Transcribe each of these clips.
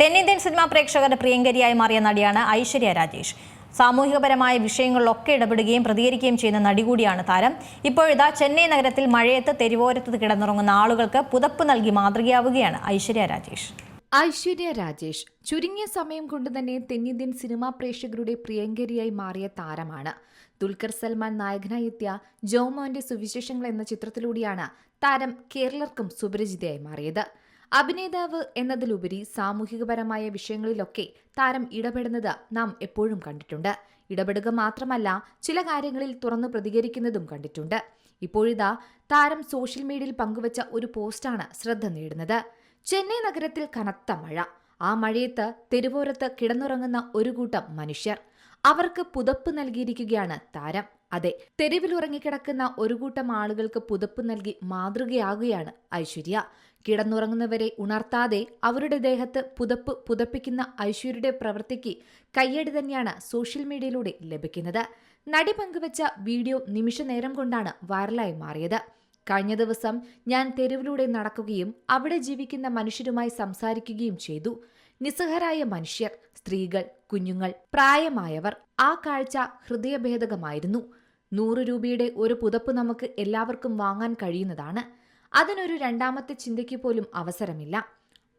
തെന്നിന്ത്യൻ സിനിമാ പ്രേക്ഷകരുടെ പ്രിയങ്കരിയായി മാറിയ നടിയാണ് ഐശ്വര്യ രാജേഷ്. സാമൂഹികപരമായ വിഷയങ്ങളിലൊക്കെ ഇടപെടുകയും പ്രതികരിക്കുകയും ചെയ്യുന്ന നടി കൂടിയാണ് താരം. ഇപ്പോഴിതാ ചെന്നൈ നഗരത്തിൽ മഴയത്ത് തെരുവോരത്ത് കിടന്നുറങ്ങുന്ന ആളുകൾക്ക് പുതപ്പ് നൽകി മാതൃകയാവുകയാണ് ഐശ്വര്യ രാജേഷ്. ഐശ്വര്യ രാജേഷ് ചുരുങ്ങിയ സമയം കൊണ്ട് തന്നെ തെന്നിന്ത്യൻ സിനിമാ പ്രേക്ഷകരുടെ പ്രിയങ്കരിയായി മാറിയ താരമാണ്. ദുൽഖർ സൽമാൻ നായകനായി എത്തിയ ജോമോന്റെ സുവിശേഷങ്ങൾ എന്ന ചിത്രത്തിലൂടെയാണ് താരം കേരളർക്കും സുപരിചിതയായി മാറിയത്. അഭിനേതാവ് എന്നതിലുപരി സാമൂഹികപരമായ വിഷയങ്ങളിലൊക്കെ താരം ഇടപെടുന്നത് നാം എപ്പോഴും കണ്ടിട്ടുണ്ട്. ഇടപെടുക മാത്രമല്ല ചില കാര്യങ്ങളിൽ തുറന്നു പ്രതികരിക്കുന്നതും കണ്ടിട്ടുണ്ട്. ഇപ്പോഴിതാ താരം സോഷ്യൽ മീഡിയയിൽ പങ്കുവച്ച ഒരു പോസ്റ്റാണ് ശ്രദ്ധ നേടുന്നത്. ചെന്നൈ നഗരത്തിൽ കനത്ത മഴ. ആ മഴയത്ത് തെരുവോരത്ത് കിടന്നുറങ്ങുന്ന ഒരു കൂട്ടം മനുഷ്യർ. അവർക്ക് പുതപ്പ് നൽകിയിരിക്കുകയാണ് താരം. അതെ തെരുവിൽ ഉറങ്ങിക്കിടക്കുന്ന ഒരു കൂട്ടം ആളുകൾക്ക് പുതപ്പ് നൽകി മാതൃകയാകുകയാണ് ഐശ്വര്യ. കിടന്നുറങ്ങുന്നവരെ ഉണർത്താതെ അവരുടെ ദേഹത്ത് പുതപ്പ് പുതപ്പിക്കുന്ന ഐശ്വര്യയുടെ പ്രവൃത്തിക്ക് കയ്യടി തന്നെയാണ് സോഷ്യൽ മീഡിയയിലൂടെ ലഭിക്കുന്നത്. നടി പങ്കുവച്ച വീഡിയോ നിമിഷനേരം കൊണ്ടാണ് വൈറലായി മാറിയത്. കഴിഞ്ഞ ദിവസം ഞാൻ തെരുവിലൂടെ നടക്കുകയും അവിടെ ജീവിക്കുന്ന മനുഷ്യരുമായി സംസാരിക്കുകയും ചെയ്തു. നിസ്സഹരായ മനുഷ്യർ സ്ത്രീകൾ കുഞ്ഞുങ്ങൾ പ്രായമായവർ ആ കാഴ്ച ഹൃദയഭേദകമായിരുന്നു. നൂറ് രൂപയുടെ ഒരു പുതപ്പ് നമുക്ക് എല്ലാവർക്കും വാങ്ങാൻ കഴിയുന്നതാണ്. അതിനൊരു രണ്ടാമത്തെ ചിന്തയ്ക്ക് പോലും അവസരമില്ല.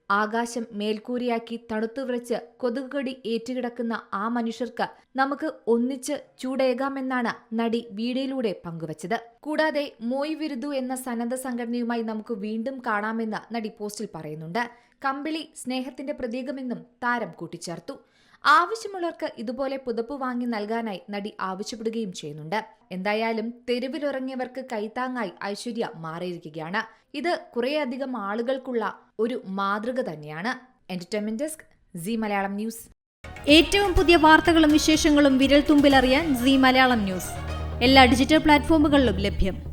ആകാശം മേൽക്കൂരിയാക്കി തണുത്തുവിറച്ച് കൊതുകുകടി ഏറ്റുകിടക്കുന്ന ആ മനുഷ്യർക്ക് നമുക്ക് ഒന്നിച്ച് ചൂടേകാമെന്നാണ് നടി വീഡിയോയിലൂടെ പങ്കുവച്ചത്. കൂടാതെ മോയ് വിരുദു എന്ന സന്നദ്ധ സംഘടനയുമായി നമുക്ക് വീണ്ടും കാണാമെന്ന് നടി പോസ്റ്റിൽ പറയുന്നുണ്ട്. കമ്പിളി സ്നേഹത്തിന്റെ പ്രതീകമെന്നും താരം കൂട്ടിച്ചേർത്തു. ആവശ്യമുള്ളവർക്ക് ഇതുപോലെ പുതപ്പ് വാങ്ങി നൽകാനായി നടി ആവശ്യപ്പെടുകയും ചെയ്യുന്നുണ്ട്. എന്തായാലും തെരുവിലിറങ്ങിയവർക്ക് കൈത്താങ്ങായി ഐശ്വര്യ മാറിയിരിക്കുകയാണ്. ഇത് കുറേയധികം ആളുകൾക്കുള്ള ഒരു മാതൃക തന്നെയാണ്. Entertainment desk Zee Malayalam news ഏറ്റവും പുതിയ വാർത്തകളും വിശേഷങ്ങളും വിരൽ തുമ്പിലറിയാൻ സി മലയാളം ന്യൂസ് എല്ലാ ഡിജിറ്റൽ പ്ലാറ്റ്ഫോമുകളിലും ലഭ്യം.